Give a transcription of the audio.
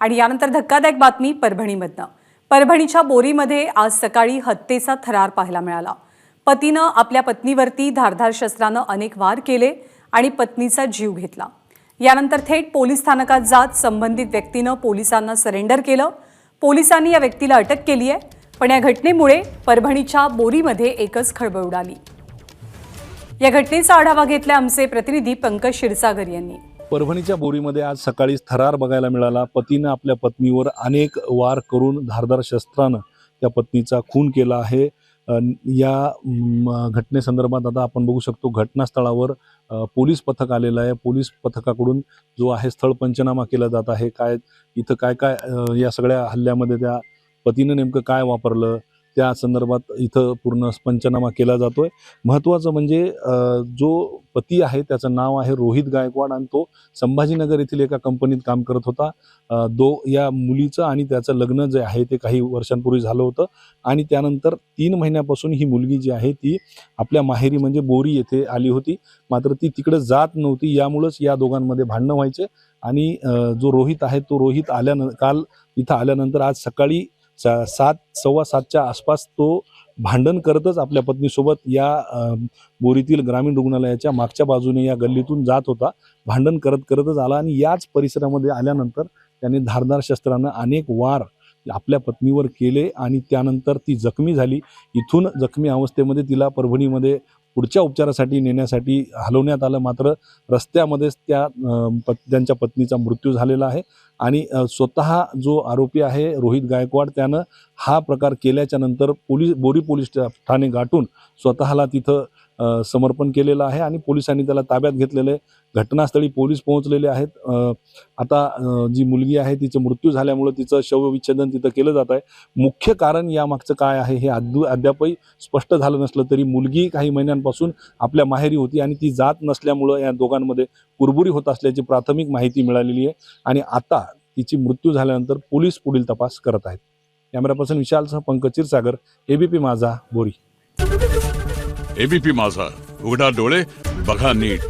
आणि यानंतर धक्कादायक बातमी परभणीमधनं. परभणीच्या बोरीमध्ये आज सकाळी हत्येचा थरार पाहायला मिळाला. पतीनं आपल्या पत्नीवरती धारधार शस्त्रानं अनेक वार केले आणि पत्नीचा जीव घेतला. यानंतर थेट पोलीस स्थानकात जात संबंधित व्यक्तीनं पोलिसांना सरेंडर केलं. पोलिसांनी या व्यक्तीला अटक केली आहे पण या घटनेमुळे परभणीच्या बोरीमध्ये एकच खळबळ उडाली. या घटनेचा आढावा घेतला आमचे प्रतिनिधी पंकज क्षीरसागर यांनी. परभणीच्या बोरीमध्ये आज सकाळी थरार बघायला मिळाला. पतीनं आपल्या पत्नीवर अनेक वार करून धारदार शस्त्रानं त्या पत्नीचा खून केला आहे. या घटनेसंदर्भात आता आपण बघू शकतो घटनास्थळावर पोलीस पथक आलेलं आहे. पोलीस पथकाकडून जो आहे स्थळ पंचनामा केला जात आहे. काय इथं काय काय या सगळ्या हल्ल्यामध्ये त्या पतीनं नेमकं काय वापरलं? त्या संदर्भात इथं पूर्ण पंचनामा केला जातोय. महत्त्वाचं म्हणजे जो पती आहे त्याचं नाव आहे रोहित गायकवाड आणि तो संभाजीनगर येथील एका कंपनीत काम करत होता. दो या मुलीचं आणि त्याचं लग्न जे आहे ते काही वर्षांपूर्वी झालं होतं. आणि त्यानंतर तीन महिन्यापासून ही मुलगी जी आहे ती आपल्या माहेरी म्हणजे बोरी येथे आली होती. मात्र ती तिकडे जात नव्हती यामुळंच या दोघांमध्ये भांडणं व्हायचे. आणि जो रोहित आहे तो रोहित आल्यान काल इथं आल्यानंतर आज सकाळी सात सव्वा सातच्या आसपास तो भांडण करतच आपल्या पत्नीसोबत या बोरीतील ग्रामीण रुग्णालयाच्या मागच्या बाजूने या गल्लीतून जात होता. भांडण करत करतच आला आणि याच परिसरामध्ये आल्यानंतर त्याने धारदार शस्त्रानं अनेक वार आपल्या पत्नीवर केले आणि त्यानंतर ती जखमी झाली. इथून जखमी अवस्थेमध्ये तिला परभणीमध्ये पुढच्या उपचारासाठी नेण्यासाठी हलवण्यात आलं. मात्र रस्त्यामध्येच त्या पत त्यांच्या पत्नीचा मृत्यू झालेला आहे. आणि स्वतः जो आरोपी आहे रोहित गायकवाड त्यानं हा प्रकार केल्याच्यानंतर पोलीस बोरी पोलीस ठाणे गाठून स्वतःला तिथं समर्पण केलेलं आहे आणि पोलिसांनी त्याला ताब्यात घेतलेलं आहे. घटनास्थळी पोलीस पोहोचलेले आहेत. आता जी मुलगी आहे तिचं मृत्यू झाल्यामुळं तिचं शवविच्छेदन तिथं केलं जात आहे. मुख्य कारण यामागचं काय आहे हे अद्य अद्यापही स्पष्ट झालं नसलं तरी मुलगी काही महिन्यांपासून आपल्या माहेरी होती आणि ती जात नसल्यामुळं या दोघांमध्ये कुरबुरी होत असल्याची प्राथमिक माहिती मिळालेली आहे आणि आता तिची मृत्यू झाल्यानंतर पोलीस पुढील तपास करत आहेत. कॅमेरा पर्सन विशालसह पंकज क्षीरसागर एबीपी माझा बोरी. एबीपी माझा. उघडा डोळे बघा नीट.